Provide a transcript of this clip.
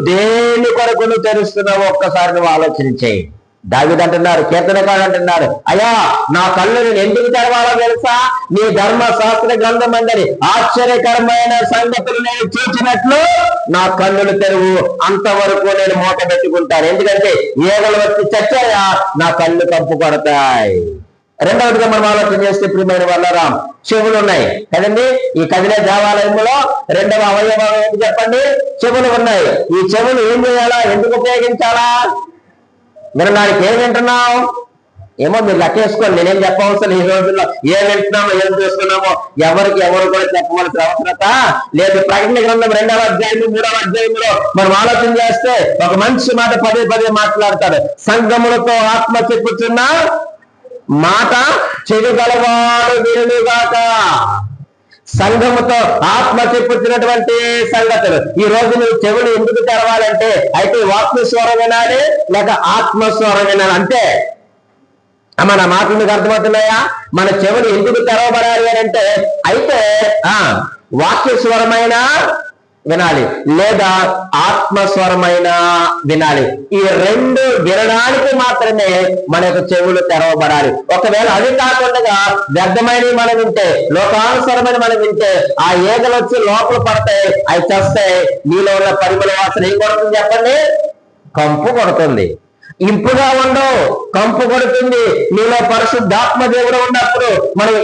దేని కొరకు నువ్వు తెరుస్తున్నావు ఒక్కసారి నువ్వు ఆలోచన చేయి. దావిది అంటున్నారు కీర్తనకాడు అంటున్నారు అయ్యా నా కళ్ళు నేను ఎందుకు తెరవాలో తెలుసా? నీ ధర్మ శాస్త్ర గ్రంథం అందరి ఆశ్చర్యకరమైన సంగతులు నేను చూచినట్లు నా కన్నులు తెరువు. అంతవరకు నేను మూట పెట్టుకుంటాను. ఎందుకంటే ఏగలు వచ్చి చచ్చాయా? నా కళ్ళు కంపు కొడతాయి. రెండవదిగా మనం ఆలోచన చేస్తే ప్రియమైన వల్లరాం చెవులు ఉన్నాయి కదండి? ఈ కదిలే దేవాలయంలో రెండవ అవయవం ఏంటి చెప్పండి? చెవులు ఉన్నాయి. ఈ చెవులు ఏం చేయాలా? ఎందుకు ఉపయోగించాలా? వినడానికి ఏం వింటున్నావు ఏమో మీరు లెక్కేసుకోండి. నేనేం చెప్పవలసిన ఈ రోజుల్లో. ఏం వింటున్నామో ఏం చేస్తున్నామో ఎవరికి ఎవరు కూడా చెప్పవలసిన అవసరత లేదు. ప్రకటన గ్రంథం రెండవ అధ్యాయం మూడవ అధ్యాయంలో మనం ఆలోచన చేస్తే ఒక మంచి మాట పదే పదే మాట్లాడతాడు. సంగములతో ఆత్మ చెప్పుతున్నా మాట చెడు గలవాడు వినుగాక సంఘముతో ఆత్మ చెప్పుతున్నటువంటి సంగతులు. ఈ రోజు నువ్వు చెవులు ఎందుకు తెరవాలంటే అయితే వాక్యస్వరం వినాలి లేక ఆత్మస్వరం వినాలి. అంతే. మన మాటలు మీకు అర్థమవుతున్నాయా? మన చెవులు ఎందుకు తెరవబడాలి అని అంటే అయితే ఆ వాక్యస్వరమైన వినాలి లేదా ఆత్మస్వరమైన వినాలి. ఈ రెండు వినడానికి మాత్రమే మన యొక్క చెవులు తెరవబడాలి. ఒకవేళ అది కాకుండా వ్యర్థమైనవి మనం వింటే లోకానుసరమైన మనం వింటే ఆ ఏగలు వచ్చి లోపల పడతాయి అవి చస్తాయి నీలో ఉన్న పరిమళ వాసన ఏం కొడుతుంది చెప్పండి? కంపు కొడుతుంది. ఇంపుగా ఉండవు కంపు కొడుతుంది. నీలో పరిశుద్ధాత్మ దేవుడు ఉన్నప్పుడు మనం